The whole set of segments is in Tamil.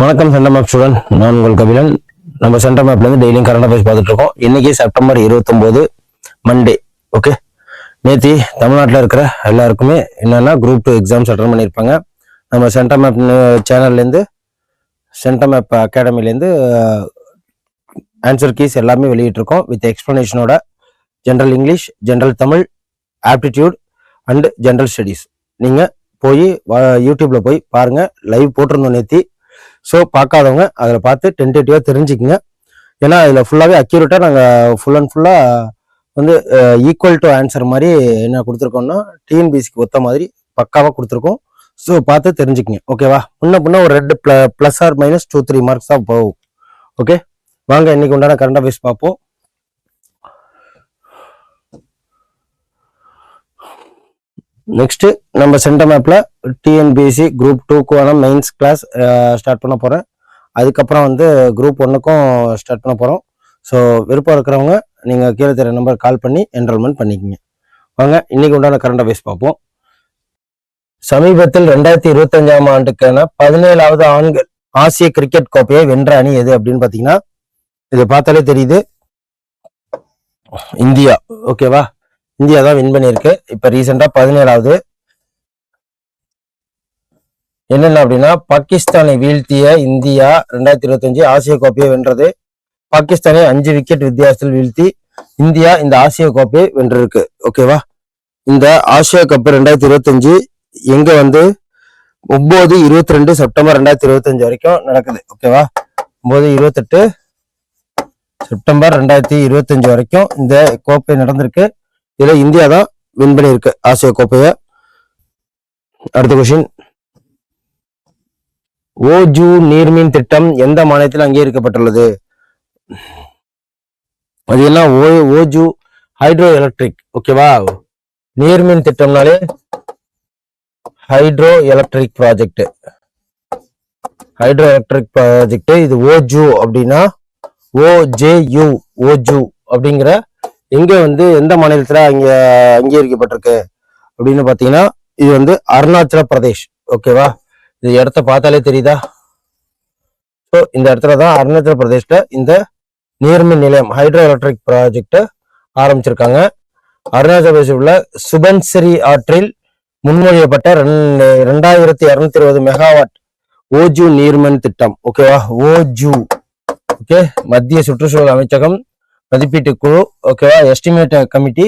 வணக்கம் சென்டர் மேப் ஸ்டூடெண்ட் நான் உங்கள் கபிலன். நம்ம சென்டர் ஆப்லேருந்து டெய்லியும் கரண்ட் அஃபேர்ஸ் பார்த்துட்டு இருக்கோம். இன்னைக்கு செப்டம்பர் 29 மண்டே ஓகே நேத்தி தமிழ்நாட்டில் இருக்கிற எல்லாருக்குமே என்னென்னா குரூப் டூ எக்ஸாம்ஸ் அட்டன் பண்ணியிருப்பாங்க. நம்ம சென்டர் மேப் சேனல்லேருந்து சென்டர் மேப் அகாடமிலேருந்து ஆன்சர் கீஸ் எல்லாமே வெளியிட்டிருக்கோம். With எக்ஸ்ப்ளனேஷனோட general English general Tamil aptitude and general studies நீங்கள் போய் யூடியூப்பில் போய் பாருங்கள் லைவ் போட்டிருந்தோம் நேத்தி. ஸோ பார்க்காதவங்க அதில் பார்த்து டென்டேட்டிவாக தெரிஞ்சுக்குங்க. ஏன்னா அதில் ஃபுல்லாகவே அக்யூரேட்டாக நாங்கள் ஃபுல் அண்ட் ஃபுல்லாக வந்து ஈக்குவல் டு ஆன்சர் மாதிரி என்ன கொடுத்துருக்கோம்னா டிஎன்பிசிக்கு ஒத்த மாதிரி பக்காவாக கொடுத்துருக்கோம். ஸோ பார்த்து தெரிஞ்சுக்குங்க. ஓகேவா முன்ன பின்ன ஒரு ரெண்டு ப்ள plus or minus two three marks தான் போகும். ஓகே வாங்க இன்னைக்கு உண்டான கரண்ட் அஃபேர்ஸ் பார்ப்போம். நெக்ஸ்ட் நம்ம சென்டர் மேப்ல டிஎன்பிஎஸ்சி குரூப் டூக்கான மெயின்ஸ் கிளாஸ் ஸ்டார்ட் பண்ண போறேன். அதுக்கப்புறம் வந்து குரூப் ஒன்றுக்கும் ஸ்டார்ட் பண்ண போறோம். ஸோ விருப்பம் இருக்கிறவங்க நீங்கள் கீழே தெரிய நம்பர் கால் பண்ணி என்ரோல்மெண்ட் பண்ணிக்கங்க. வாங்க இன்னைக்கு உண்டான கரண்ட் அஃபேர்ஸ் பார்ப்போம். சமீபத்தில் ரெண்டாயிரத்தி இருபத்தஞ்சாம் ஆண்டுக்கான பதினேழாவது ஆண்கள் ஆசிய கிரிக்கெட் கோப்பையை வென்ற அணி எது அப்படின்னு பார்த்தீங்கன்னா இதை பார்த்தாலே தெரியுது. இந்தியா ஓகேவா இந்தியா தான் வின் பண்ணியிருக்கு. இப்போ ரீசெண்டாக பதினேழாவது. என்னென்ன அப்படின்னா பாகிஸ்தானை வீழ்த்திய இந்தியா ரெண்டாயிரத்தி இருபத்தஞ்சு ஆசிய கோப்பையை வென்றது. பாகிஸ்தானை அஞ்சு விக்கெட் வித்தியாசத்தில் வீழ்த்தி இந்தியா இந்த ஆசிய கோப்பையை வென்றிருக்கு. ஓகேவா இந்த ஆசியா கப் ரெண்டாயிரத்தி இருபத்தஞ்சு எங்க வந்து ஒன்பது இருபத்தி ரெண்டு செப்டம்பர் ரெண்டாயிரத்தி இருபத்தஞ்சு வரைக்கும் நடக்குது. ஓகேவா ஒன்பது இருபத்தெட்டு செப்டம்பர் ரெண்டாயிரத்தி இருபத்தஞ்சு வரைக்கும் இந்த கோப்பை நடந்திருக்கு. இதில் இந்தியா தான் வின் பண்ணியிருக்கு. ஆசிய கோப்பையை. அடுத்த கொஷின் ஓஜு நீர்மின் திட்டம் எந்த மாநிலத்தில் அங்கீகரிக்கப்பட்டுள்ளது? அது எல்லாம் ஓ ஓஜு ஹைட்ரோ எலக்ட்ரிக் ஓகேவா நீர்மின் திட்டம்னாலே hydro electric project hydro electric project இது ஓஜு அப்படின்னா ஓஜேயு ஓஜு அப்படிங்கிற எங்கே வந்து எந்த மாநிலத்தில் அங்கே அங்கீகரிக்கப்பட்டிருக்கு அப்படின்னு பார்த்தீங்கன்னா இது வந்து அருணாச்சல பிரதேஷ். ஓகேவா? இது இடத்த பார்த்தாலே தெரியுதா? ஸோ இந்த இடத்துல தான் அருணாச்சல பிரதேஷில் இந்த நீர்மின் நிலையம் ஹைட்ரோ எலக்ட்ரிக் ப்ராஜெக்டை ஆரம்பிச்சிருக்காங்க. அருணாச்சல பிரதேஷில் உள்ள சுபன்சரி ஆற்றில் முன்மொழியப்பட்ட ரெண்டு- ரெண்டாயிரத்தி இரநூத்தி இருபது மெகாவாட் ஓஜு நீர்மின் திட்டம். ஓகேவா? ஓஜு ஓகே? மத்திய சுற்றுச்சூழல் அமைச்சகம் மதிப்பீட்டு குழு ஓகேவா எஸ்டிமேட் கமிட்டி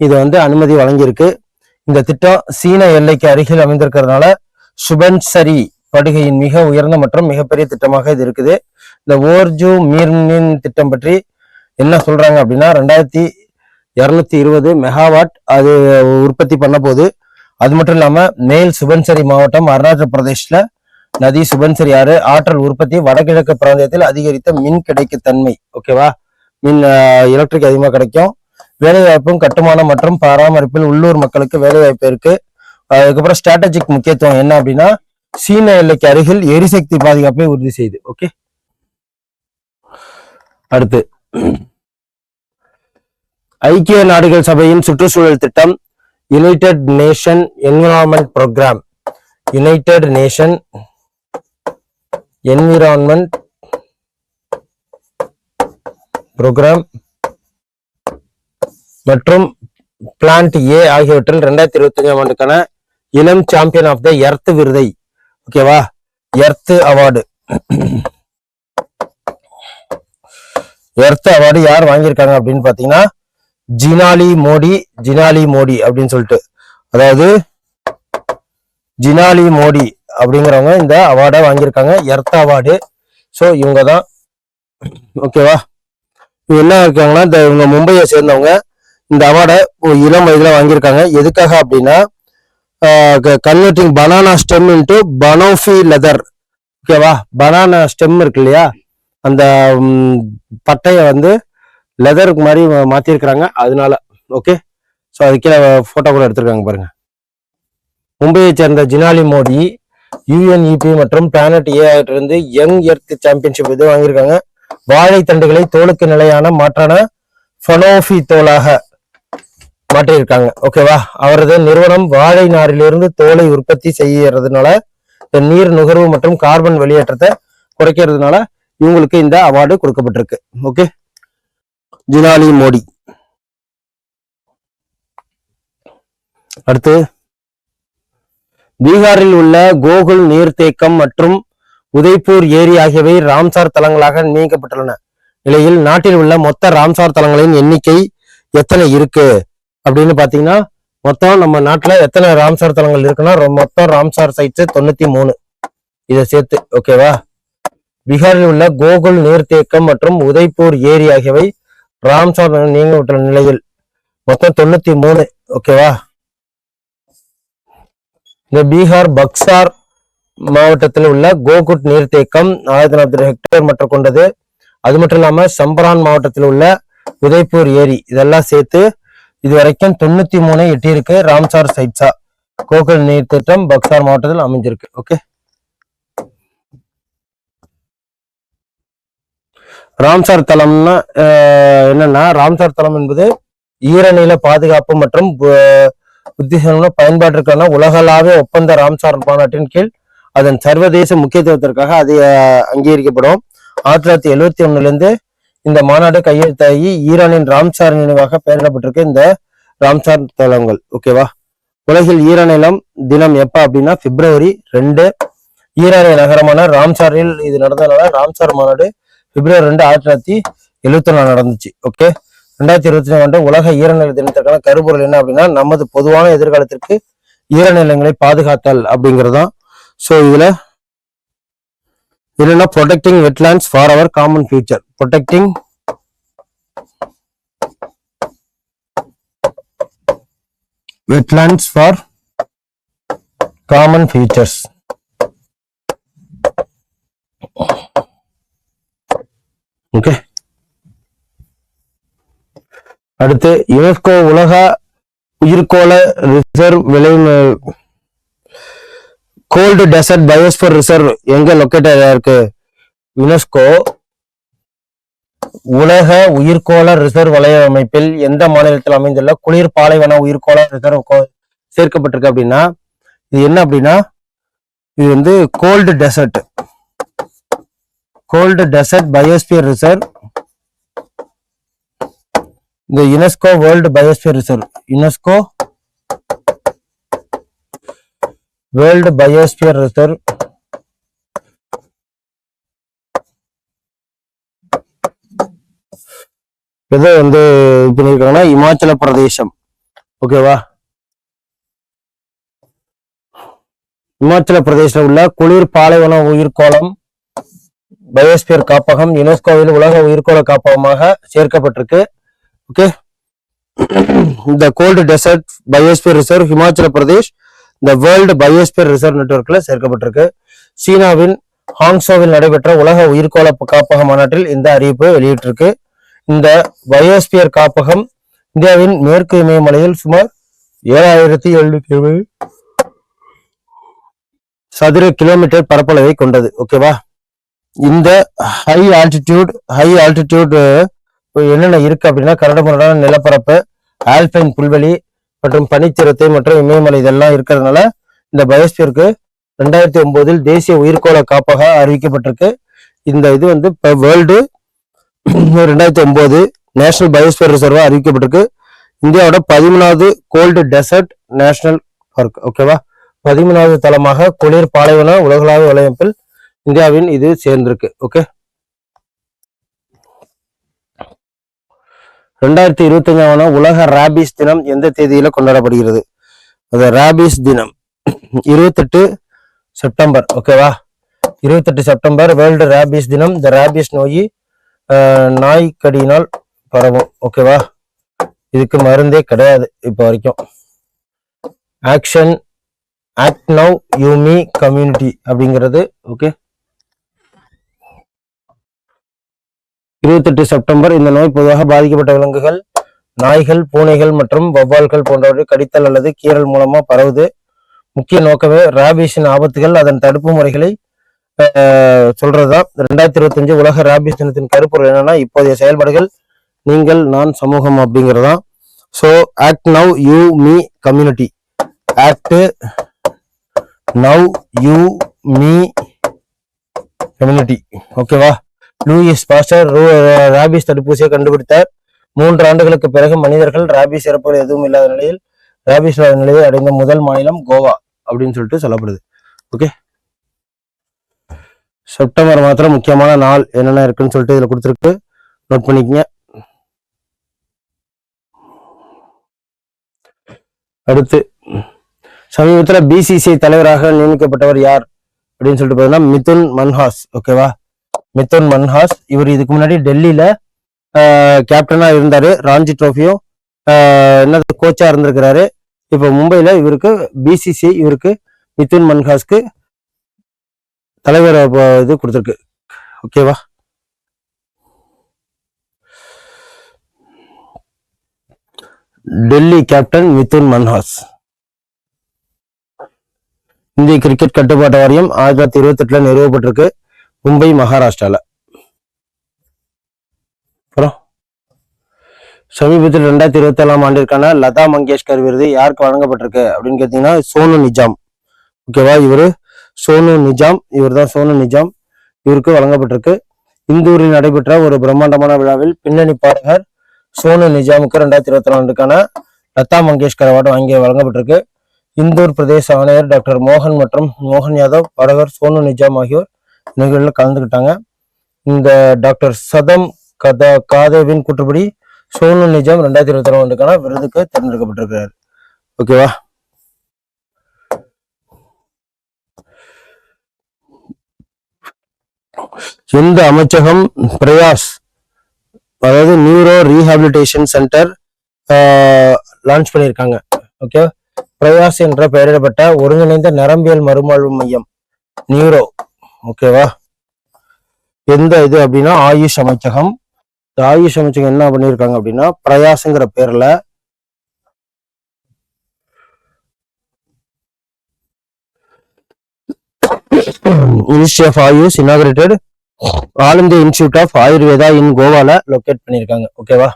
இது வந்து அனுமதி வழங்கியிருக்கு. இந்த திட்டம் சீன எல்லைக்கு அருகில் அமைந்திருக்கிறதுனால சுபன்சரி படுகையின் மிக உயர்ந்த மற்றும் மிகப்பெரிய திட்டமாக இது இருக்குது. இந்த ஓர்ஜு மீர்மின் திட்டம் பற்றி என்ன சொல்றாங்க அப்படின்னா ரெண்டாயிரத்தி இருநூத்தி இருபது மெகாவாட் அது உற்பத்தி பண்ண போது அது மட்டும் இல்லாம மேல் சுபன்சரி மாவட்டம் அருணாச்சல பிரதேஷ்ல நதி சுபன்சரி ஆறு ஆற்றல் உற்பத்தி வடகிழக்கு பிராந்தியத்தில் அதிகரித்த மின் கிடைக்குத்தன்மை ஓகேவா மின் எலக்ட்ரிக் அதிகமாக கிடைக்கும். வேலைவாய்ப்பும் கட்டுமானம் மற்றும் பராமரிப்பில் உள்ளூர் மக்களுக்கு வேலைவாய்ப்பு இருக்கு. அதுக்கப்புறம் ஸ்ட்ராட்டஜிக் முக்கியத்துவம் என்ன அப்படின்னா சீன எல்லைக்கு அருகில் எரிசக்தி பாதுகாப்பை உறுதி செய்யுது ஓகே அடுத்து. ஐக்கிய நாடுகள் சபையின் சுற்றுச்சூழல் திட்டம் united nation environment programme united nation environment programme மற்றும் பிளான்ட் ஏ ஆகியவற்றில் ரெண்டாயிரத்தி இருபத்தஞ்சாம் ஆண்டுக்கான இளம் சாம்பியன் ஆஃப் த எர்த் விருதை. ஓகேவா எர்த் அவார்டு எர்த் அவார்டு யார் வாங்கியிருக்காங்க அப்படின்னு பாத்தீங்கன்னா ஜினாலி மோடி ஜினாலி மோடி அப்படின்னு சொல்லிட்டு. அதாவது ஜினாலி மோடி அப்படிங்கிறவங்க இந்த அவார்டை வாங்கியிருக்காங்க. எர்த் அவார்டு ஸோ இவங்க தான் ஓகேவா என்ன இருக்காங்கன்னா இந்த இவங்க மும்பையை சேர்ந்தவங்க. இந்த அவார்டை இளம் வயதில் வாங்கியிருக்காங்க. எதுக்காக அப்படின்னா converting banana stem into Banofi leather. ஓகேவா பனானா ஸ்டெம் இருக்கு இல்லையா? அந்த பட்டையை வந்து லெதருக்கு மாதிரி மாற்றிருக்கிறாங்க அதனால ஓகே? ஸோ அதுக்கே ஃபோட்டோ கூட எடுத்திருக்காங்க பாருங்க. மும்பையை சேர்ந்த ஜினாலி மோடி யூஎன்இபி மற்றும் planet A young earth championship இது வாங்கியிருக்காங்க. வாழைத்தண்டுகளை தோலுக்கு நிலையான மாற்றான ஃபனோஃபி தோலாக மாற்றியிருக்காங்க. ஓகேவா அவரது நிறுவனம் வாழை நாரிலிருந்து தோலை உற்பத்தி செய்யறதுனால இந்த நீர் நுகர்வு மற்றும் கார்பன் வெளியேற்றத்தை குறைக்கிறதுனால இவங்களுக்கு இந்த அவார்டு கொடுக்கப்பட்டிருக்கு. ஓகே ஜினாலி மோடி. அடுத்து பீகாரில் உள்ள கோகுல் நீர்த்தேக்கம் மற்றும் உதய்பூர் ஏரி ஆகியவை ராம்சார் தலங்களாக நியமிக்கப்பட்டுள்ளன. நிலையில் நாட்டில் உள்ள மொத்த ராம்சார் தலங்களின் எண்ணிக்கை எத்தனை இருக்கு? அப்படின்னு பாத்தீங்கன்னா மொத்தம் நம்ம நாட்டுல எத்தனை ராம்சார் தலங்கள் இருக்குன்னா ரொ- மொத்தம் ராம்சார் சைட்ஸ் தொண்ணூத்தி மூணு. இதை சேர்த்து ஓகேவா பீகாரில் உள்ள கோகுல் நீர்த்தேக்கம் மற்றும் உதய்பூர் ஏரி ஆகியவை ராம்சார் நீங்கப்பட்டுள்ள நிலையில் மொத்தம் தொண்ணூத்தி மூணு ஓகேவா இந்த பீகார் பக்சார் மாவட்டத்தில் உள்ள கோகுட் நீர்த்தேக்கம் ஆயிரத்தி நாற்பது ஹெக்டேர் மற்றும் கொண்டது. அது மட்டும் இல்லாம சம்பரான் மாவட்டத்தில் உள்ள உதய்பூர் ஏரி இதெல்லாம் சேர்த்து இது வரைக்கும் தொண்ணூத்தி மூணு எட்டியிருக்கு ராம்சார் சைட்ஸா. கோகுல் நீர் திட்டம் பக்சார் மாவட்டத்தில் அமைஞ்சிருக்கு. ஓகே. ராம்சார் தலம்னா என்னன்னா ராம்சார் தலம் என்பது ஈரநில பாதுகாப்பு மற்றும் பு- பயன்பாட்டிற்கான உலகளாவிய ஒப்பந்த ராம்சார் மாநாட்டின் கீழ் அதன் சர்வதேச முக்கியத்துவத்திற்காக அது அங்கீகரிக்கப்படும். ஆயிரத்தி தொள்ளாயிரத்தி எழுவத்தி ஒண்ணுல இந்த மாநாடு கையெழுத்தாகி ஈரானின் ராம்சார் நினைவாக பெயரிடப்பட்டிருக்கு இந்த ராம்சார் தலங்கள் ஓகேவா உலகில் ஈரானிலம் தினம் எப்ப அப்படின்னா பிப்ரவரி ரெண்டு. ஈரானிய நகரமான ராம்சாரில் இது நடந்ததுனால ராம்சார் மாநாடு பிப்ரவரி ரெண்டு ஆயிரத்தி தொள்ளாயிரத்தி எழுவத்தி ஒன்று நடந்துச்சு. ஓகே ரெண்டாயிரத்தி இருபத்தி நாலு ஆண்டு உலக ஈரநில தினத்திற்கான கருப்பொருள் என்ன அப்படின்னா நமது பொதுவான எதிர்காலத்திற்கு ஈரநிலங்களை பாதுகாத்தல் அப்படிங்கறதுதான். ஸோ இதுல இல்லைன்னா protecting wetlands for our common future protecting wetlands for common futures okay அடுத்து யுனெஸ்கோ உலக உயிர்கோள ரிசர்வ் விளை கோல்டு டெசர்ட் பயோஸ்பர் ரிசர்வ் எங்க லொக்கேட்டட் இருக்கு? யுனெஸ்கோ உலக உயிர்கோள ரிசர்வ் வலய அமைப்பில் எந்த மாநிலத்தில் அமைந்துள்ள குளிர் பாலைவன உயிர்கோள ரிசர்வ் கோ- சேர்க்கப்பட்டிருக்கு அப்படின்னா இது என்ன அப்படின்னா இது வந்து cold desert cold desert biosphere reserve இந்த UNESCO world biosphere reserve UNESCO world biosphere reserve. எது வந்து இது பண்ணியிருக்காங்கன்னா இமாச்சல பிரதேசம். ஓகேவா? இமாச்சல பிரதேசத்தில் உள்ள குளிர் பாலைவன உயிர்கோளம் பயோஸ்பியர் காப்பகம் யுனெஸ்கோவில் உலக உயிர்கோள காப்பகமாக சேர்க்கப்பட்டிருக்கு. ஓகே? இந்த cold desert biosphere reserve Himachal Pradesh இந்த வேர்ல்டு பயோஸ்பியர் ரிசர்வ் நெட்வொர்க்ல சேர்க்கப்பட்டிருக்கு. சீனாவின் ஹாங்ஸோவில் நடைபெற்ற உலக உயிர்கோள காப்பக மாநாட்டில் இந்த அறிவிப்பு வெளியிட்டிருக்கு. இந்த பயோஸ்பியர் காப்பகம் இந்தியாவின் மேற்கு இமயமலையில் சுமார் ஏழாயிரத்தி எழுநூத்தி எழுபது சதுர கிலோமீட்டர் பரப்பளவை கொண்டது. ஓகேவா இந்த ஹை ஆல்டிடியூட் ஹை ஆல்டிடியூட் என்னென்ன இருக்கு அப்படின்னா கரடுமுரடான நிலப்பரப்பு ஆல்பைன் புல்வெளி மற்றும் பனிச்சிரத்தை மற்றும் இமயமலை இதெல்லாம் இருக்கிறதுனால இந்த பயோஸ்பியருக்கு ரெண்டாயிரத்தி ஒன்பதில் தேசிய உயிர்கோள காப்பக அறிவிக்கப்பட்டிருக்கு. இந்த இது வந்து இப்போ வேர்ல்டு ரெண்டாயிரத்தி ஒன்பது நேஷனல் பயோஸ்பியர் ரிசர்வாக அறிவிக்கப்பட்டிருக்கு. இந்தியாவோட பதிமூணாவது கோல்டு டெசர்ட் நேஷனல் பார்க் ஓகேவா? பதிமூணாவது தளமாக குளிர் பாலைவன உலகளாவிய வலையமைப்பில் இந்தியாவின் இது சேர்ந்திருக்கு ஓகே? ரெண்டாயிரத்தி இருபத்தி அஞ்சாம் உலக ராபிஸ் தினம் எந்த தேதியில கொண்டாடப்படுகிறது? அது ராபிஸ் தினம். இருபத்தெட்டு செப்டம்பர். ஓகேவா இருபத்தெட்டு செப்டம்பர் வேர்ல்டு ராபிஸ் தினம். இந்த ராபிஸ் நோய் நாய்க்கடியினால் பரவும். ஓகேவா இதுக்கு மருந்தே கிடையாது இப்போ வரைக்கும். Action act now you me community அப்படிங்கிறது ஓகே இருபத்தெட்டு செப்டம்பர் இந்த நோய் பொதுவாக பாதிக்கப்பட்ட விலங்குகள் நாய்கள் பூனைகள் மற்றும் வவ்வால்கள் போன்றவற்றை கடித்தல் அல்லது கீறல் மூலமா பரவுது. முக்கிய நோக்கமே ராபிஸின் ஆபத்துகள் அதன் தடுப்பு முறைகளை சொல்றதுதான். ரெண்டாயிரத்தி இருபத்தஞ்சு உலக ராபிஸ் தினத்தின் கருப்பொருள் என்னன்னா இப்போதைய செயல்பாடுகள் நீங்கள் நான் சமூகம் அப்படிங்கிறதான். So act now you me community act now you me community ஓகேவா லூயிஸ் பாஸ்டர் ராபிஸ் தடுப்பூசியை கண்டுபிடித்தார். மூன்று ஆண்டுகளுக்கு பிறகு மனிதர்கள் ராபிஸ் இறப்புகள் எதுவும் இல்லாத நிலையில் ராபிஸ் இல்லாத நிலையை அடைந்த முதல் மாநிலம் கோவா அப்படின்னு சொல்லிட்டு சொல்லப்படுது. ஓகே செப்டம்பர் மாத்திரம் முக்கியமான நாள் என்னென்ன இருக்குன்னு சொல்லிட்டு இதில் கொடுத்துருக்கு. நோட் பண்ணிக்கங்க. அடுத்து சமீபத்தில் பிசிசிஐ தலைவராக நியமிக்கப்பட்டவர் யார் அப்படின்னு சொல்லிட்டு பார்த்தீங்கன்னா மிதுன் மன்ஹாஸ். ஓகேவா மித்தோன் மன்ஹாஸ். இவர் இதுக்கு முன்னாடி டெல்லியில கேப்டனா இருந்தாரு. ராஞ்சி ட்ரோஃபியும் என்ன கோச்சா இருந்திருக்கிறாரு. இப்போ மும்பையில் இவருக்கு பிசிசி இவருக்கு மிதுன் மன்ஹாஸ்க்கு தலைவர் இது கொடுத்துருக்கு. ஓகேவா டெல்லி கேப்டன் மிதுன் மன்ஹாஸ். இந்திய கிரிக்கெட் கட்டுப்பாட்டு வாரியம் ஆயிரத்தி தொள்ளாயிரத்தி இருபத்தி எட்டுல நிறுவப்பட்டிருக்கு. மும்பை மகாராஷ்டிரால. அப்புறம் சமீபத்தில் ரெண்டாயிரத்தி இருபத்தி ஏழாம் ஆண்டிற்கான லதா மங்கேஷ்கர் விருது யாருக்கு வழங்கப்பட்டிருக்கு அப்படின்னு கேட்டீங்கன்னா சோனு நிஜாம். ஓகேவா இவரு சோனு நிஜாம். இவர் தான் சோனு நிஜாம். இவருக்கு வழங்கப்பட்டிருக்கு. இந்தூரில் நடைபெற்ற ஒரு பிரம்மாண்டமான விழாவில் பின்னணி பாடகர் சோனு நிஜாமுக்கு ரெண்டாயிரத்தி இருபத்தி ஆண்டுக்கான லதா மங்கேஷ்கர் அவார்டு வாங்கி வழங்கப்பட்டிருக்கு. இந்தூர் பிரதேச ஆணையர் டாக்டர் மோகன் மற்றும் மோகன் யாதவ் பாடகர் சோனு நிஜாம் ஆகியோர் நிகழ்வில் கலந்துக்கிட்டாங்க இந்த டாக்டர் சதம் கதா காதேவின் கூற்றுப்படி சோனு நிஜாம் ரெண்டாயிரத்தி இருபத்தி ஆண்டுக்கான விருதுக்கு தேர்ந்தெடுக்கப்பட்டிருக்கிறார். ஓகேவா எந்த அமைச்சகம்? பிரயாஸ். அதாவது நியூரோ ரீஹாபிலிட்டேஷன் சென்டர் லான்ச் பண்ணியிருக்காங்க. ஓகே பிரயாஸ் என்ற பெயரிடப்பட்ட ஒருங்கிணைந்த நரம்பியல் மறுவாழ்வு மையம் நியூரோ ஓகேவா? எந்த இது அப்படின்னா ஆயுஷ் அமைச்சகம். இந்த ஆயுஷ் அமைச்சகம் என்ன பண்ணியிருக்காங்க அப்படின்னா பிரயாஸ்ங்கிற பேர்ல ministry of AYUSH inaugurated all India institute of Ayurveda in கோவால லொக்கேட் பண்ணியிருக்காங்க ஓகேவா?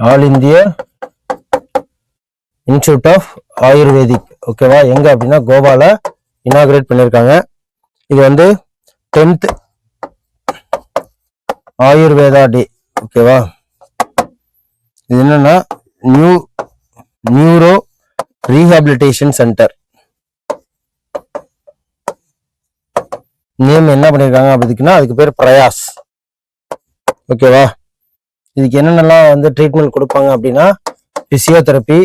ஆல் இந்திய இன்ஸ்டியூட் ஆஃப் ஆயுர்வேதிக் ஓகேவா எங்க அப்படின்னா கோவால இனாகிரேட் பண்ணியிருக்காங்க இது வந்து டென்த் ஆயுர்வேதா டே ஓகேவா இது என்னன்னா new neuro rehabilitation centre name என்ன பண்ணிருக்காங்க அப்படின்னா அதுக்கு பேர் பிரயாஸ் ஓகேவா இதுக்கு என்னென்னலாம் வந்து ட்ரீட்மெண்ட் கொடுப்பாங்க அப்படின்னா physiotherapy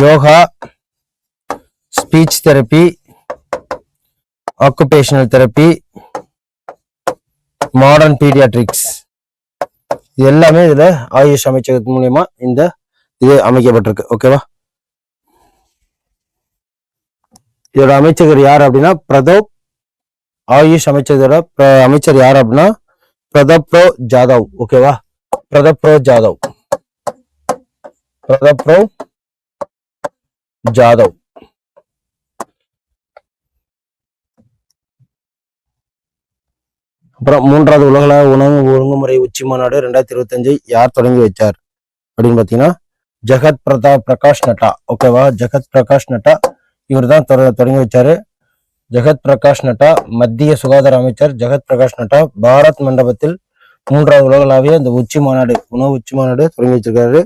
yoga speech therapy occupational therapy modern paediatrics இது எல்லாமே இதுல ஆயுஷ் அமைச்சகத்தின் மூலியமா இந்த இது அமைக்கப்பட்டிருக்கு. ஓகேவா இதோட அமைச்சகர் யார் அப்படின்னா பிரதோப். ஆயுஷ் அமைச்சரோட அமைச்சர் யார் அப்படின்னா பிரதப் ப்ரோ ஜாதவ். ஓகேவா பிரதப் ப்ரோ ஜாதவ். பிரதப் ப்ரோ ஜாதவ். அப்புறம் மூன்றாவது உலகள உணவு ஒழுங்குமுறை உச்சி மாநாடு ரெண்டாயிரத்தி இருபத்தஞ்சை யார் தொடங்கி வச்சார்? அப்படின்னு பாத்தீங்கன்னா ஜெகத் பிரதாப் பிரகாஷ் நட்டா. ஓகேவா ஜெகத் பிரகாஷ் நட்டா. இவர் தான் தொடங்கி வச்சாரு. ஜெகத் பிரகாஷ் நட்டா மத்திய சுகாதார அமைச்சர் ஜெகத் பிரகாஷ் நட்டா பாரத் மண்டபத்தில் மூன்றாவது உலகளாவிய இந்த உச்சி மாநாடு உணவு உச்சி மாநாடு தொடங்கி வச்சிருக்காரு.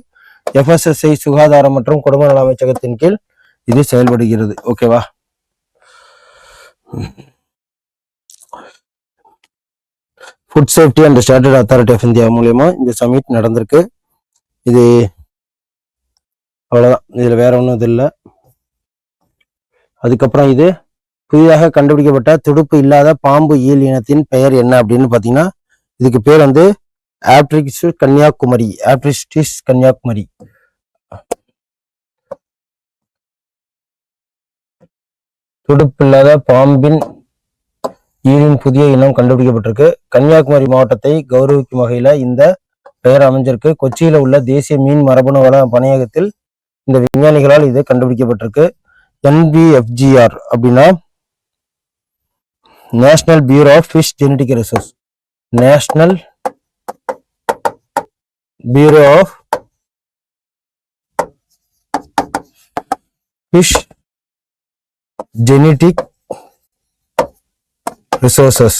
எஃப்எஸ்எஸ்ஐ சுகாதாரம் மற்றும் குடும்ப நல அமைச்சகத்தின் கீழ் இது செயல்படுகிறது. ஓகேவா food safety and standard authority of India மூலயமா இந்த சமிட் நடந்திருக்கு. இது அவ்வளோதான் இதில் வேற ஒன்றும் இது இல்லை. அதுக்கப்புறம் இது புதிதாக கண்டுபிடிக்கப்பட்ட துடுப்பு இல்லாத பாம்பு ஈல் இனத்தின் பெயர் என்ன அப்படின்னு பார்த்தீங்கன்னா இதுக்கு பேர் வந்து ஆப்ரிக்ஸ் கன்னியாகுமரி ஆப்ரிஸ்டிஸ் கன்னியாகுமரி. துடுப்பில்லாத பாம்பின் ஈரின் புதிய இனம் கண்டுபிடிக்கப்பட்டிருக்கு. கன்னியாகுமரி மாவட்டத்தை கௌரவிக்கும் வகையில இந்த பெயர் அமைஞ்சிருக்கு கொச்சியில உள்ள தேசிய மீன் மரபணு வள பணியகத்தில் இந்த விஞ்ஞானிகளால் இது கண்டுபிடிக்கப்பட்டிருக்கு. என்பிஎஃப்ஜிஆர் அப்படின்னா national bureau of fish genetic resource national Bureau of Fish Genetic Resources.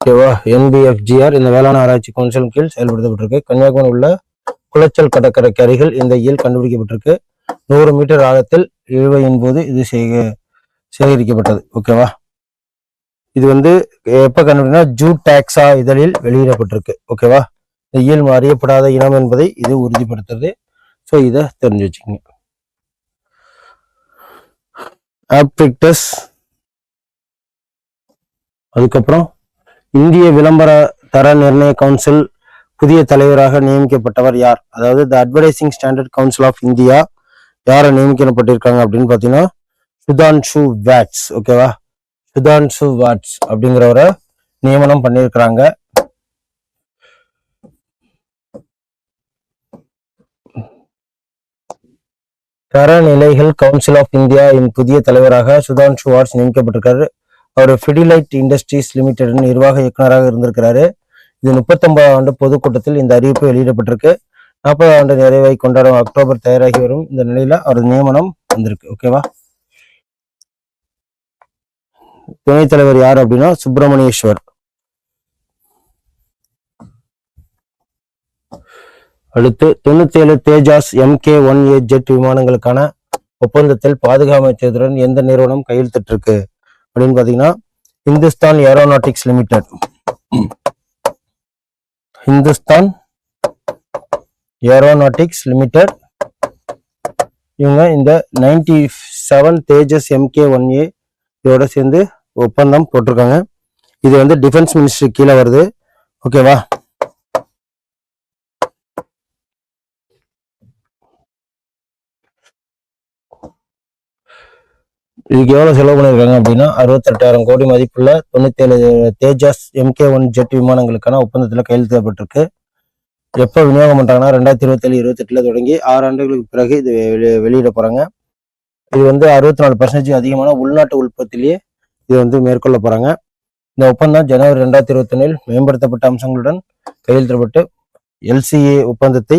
ஓகேவா என்பிஎஃப்ஜிஆர் இந்த வேளாண் ஆராய்ச்சி கவுன்சில் கீழ் செயல்படுத்தப்பட்டிருக்கு. கன்னியாகுமரி உள்ள குளச்சல் கடற்கரைக்கு அருகில் இந்த இயல் கண்டுபிடிக்கப்பட்டிருக்கு. நூறு மீட்டர் ஆழத்தில் இழுவையின் போது இது சேக சேகரிக்கப்பட்டது. ஓகேவா இது வந்து எப்போ கண்டுபிடினா ஜூ டாக்ஸா இதழில் வெளியிடப்பட்டிருக்கு. ஓகேவா? இந்த இயல்பு அறியப்படாத இனம் என்பதை இது உறுதிப்படுத்துறது ஸோ இதை தெரிஞ்சு வச்சுக்கோங்க. ஆப்டிக்டஸ் அதுக்கப்புறம் இந்திய விளம்பர தர நிர்ணய கவுன்சில் புதிய தலைவராக நியமிக்கப்பட்டவர் யார்? அதாவது the advertising standard council of India யாரை நியமிக்கப்பட்டிருக்காங்க அப்படின்னு பார்த்தீங்கன்னா சுதான்ஷு வேட்ஸ் ஓகேவா? சுதான்சு வாட்ஸ் அப்படிங்கிறவரை நியமனம் பண்ணியிருக்கிறாங்க. தரநிலைகள் கவுன்சில் ஆஃப் இந்தியா இன் புதிய தலைவராக சுதான்ஷு வாட்ஸ் நியமிக்கப்பட்டிருக்காரு. அவர் ஃபிடிலைட் இண்டஸ்ட்ரீஸ் லிமிடெட் நிர்வாக இயக்குநராக இருந்திருக்கிறாரு. இது முப்பத்தொன்பது ஆண்டு பொதுக்கூட்டத்தில் இந்த அறிவிப்பு வெளியிடப்பட்டிருக்கு. நாற்பது ஆண்டு நிறைவை கொண்டாடும் அக்டோபர் தயாராகி வரும் இந்த நிலையில அவர் நியமனம் வந்திருக்கு. ஓகேவா? துணைத் தலைவர் யார் அப்படின்னா சுப்பிரமணியேஸ்வர். அடுத்து தொண்ணூத்தி ஏழு Tejas MK one A jet விமானங்களுக்கான ஒப்பந்தத்தில் பாதுகாப்பு அமைச்சருடன் எந்த நிறுவனம் கையெழுத்திட்டிருக்கு அப்படின்னு பாத்தீங்கன்னா Hindustan aeronautics limited. Hindustan aeronautics limited. இவங்க இந்த ninety seven Tejas MK one A இதோட சேர்ந்து ஒப்பந்தம் போட்டிருக்காங்க. இது வந்து டிஃபென்ஸ் மினிஸ்ட்ரி கீழே வருது. ஓகேவா இதுக்கு எவ்வளோ செலவு பண்ணியிருக்காங்க அப்படின்னா அறுபத்தெட்டாயிரம் கோடி மதிப்புள்ள தொண்ணூத்தேழு தேஜாஸ் எம்கே ஒன் ஜெட் விமானங்களுக்கான ஒப்பந்தத்தில் கையெழுத்திடப்பட்டிருக்கு எப்போ விநியோகம் பண்ணுறாங்கன்னா ரெண்டாயிரத்தி இருபத்தேழு இருபத்தெட்டில் தொடங்கி ஆறு ஆண்டுகளுக்கு பிறகு இது வெளி- வெளியிட போகிறாங்க இது வந்து அறுபத்தி நாலு பர்சன்டேஜ் அதிகமான உள்நாட்டு உற்பத்திலேயே இது வந்து மேற்கொள்ள போறாங்க. இந்த ஒப்பந்தம் ஜனவரி ரெண்டாயிரத்தி இருபத்தொன்னில் மேம்படுத்தப்பட்ட அம்சங்களுடன் கையெழுத்திடப்பட்டு எல்சிஏ ஒப்பந்தத்தை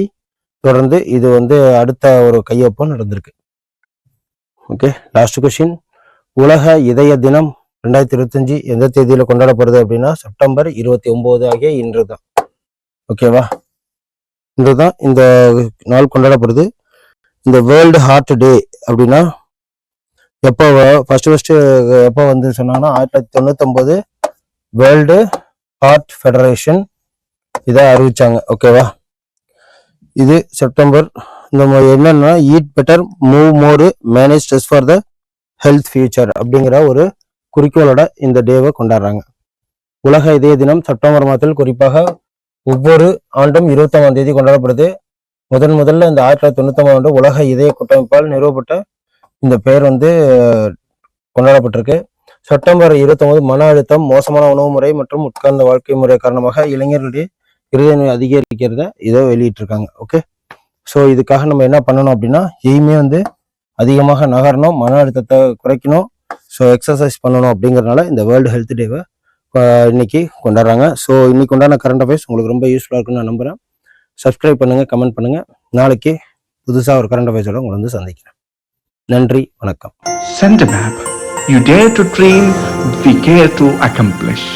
தொடர்ந்து இது வந்து அடுத்த ஒரு கையொப்பம் நடந்திருக்கு. ஓகே லாஸ்ட் கொஸ்டின் உலக இதய தினம் ரெண்டாயிரத்தி இருபத்தஞ்சு எந்த தேதியில கொண்டாடப்படுது அப்படின்னா செப்டம்பர் இருபத்தி ஒன்பது ஆகிய இன்று தான் ஓகேவா? இன்று தான் இந்த நாள் கொண்டாடப்படுது. இந்த வேர்ல்டு ஹார்ட் டே அப்படின்னா எப்போ ஃபர்ஸ்ட் ஃபர்ஸ்ட் எப்போ வந்து சொன்னாங்கன்னா ஆயிரத்தி தொள்ளாயிரத்தி தொண்ணூத்தொன்பது வேர்ல்டு ஹார்ட் ஃபெடரேஷன் இதை அறிவிச்சாங்க. ஓகேவா இது செப்டம்பர் இந்த மாதிரி என்னன்னா eat better move more manage stress for the health future அப்படிங்கிற ஒரு குறிக்கோளோட இந்த டேவை கொண்டாடுறாங்க. உலக இதய தினம் செப்டம்பர் மாதத்தில் குறிப்பாக ஒவ்வொரு ஆண்டும் இருபத்தொன்னாம் தேதி கொண்டாடப்படுது. முதன் முதல்ல இந்த ஆயிரத்தி தொள்ளாயிரத்தி தொண்ணூத்தொன்பது ஆண்டு உலக இதய கூட்டமைப்பால் நிறுவப்பட்ட இந்த பெயர் வந்து கொண்டாடப்பட்டிருக்கு. செப்டம்பர் இருபத்தொன்பது மன அழுத்தம் மோசமான உணவு முறை மற்றும் உட்கார்ந்த வாழ்க்கை முறை காரணமாக இளைஞர்களுடைய இருதய நோய் அதிகரிக்கிறத. இதை வெளியிட்டிருக்காங்க. ஓகே ஸோ இதுக்காக நம்ம என்ன பண்ணணும் அப்படின்னா எய்மே வந்து அதிகமாக நகரணும் மன அழுத்தத்தை குறைக்கணும். ஸோ எக்ஸசைஸ் பண்ணணும் அப்படிங்கிறனால இந்த வேர்ல்டு ஹெல்த் டேவை இன்னைக்கு கொண்டாடுறாங்க. ஸோ இன்னைக்கு உண்டான கரண்ட் அஃபேர்ஸ் உங்களுக்கு ரொம்ப யூஸ்ஃபுல்லாக இருக்குன்னு நான் நம்புகிறேன் சப்ஸ்கிரைப் பண்ணுங்க கமெண்ட் பண்ணுங்க. நாளைக்கு புதுசாக ஒரு கரண்ட் அஃபேர்ஸோட உங்களை வந்து சந்திக்கிறேன். நன்றி வணக்கம். Centre map you dare to dream we care to accomplish.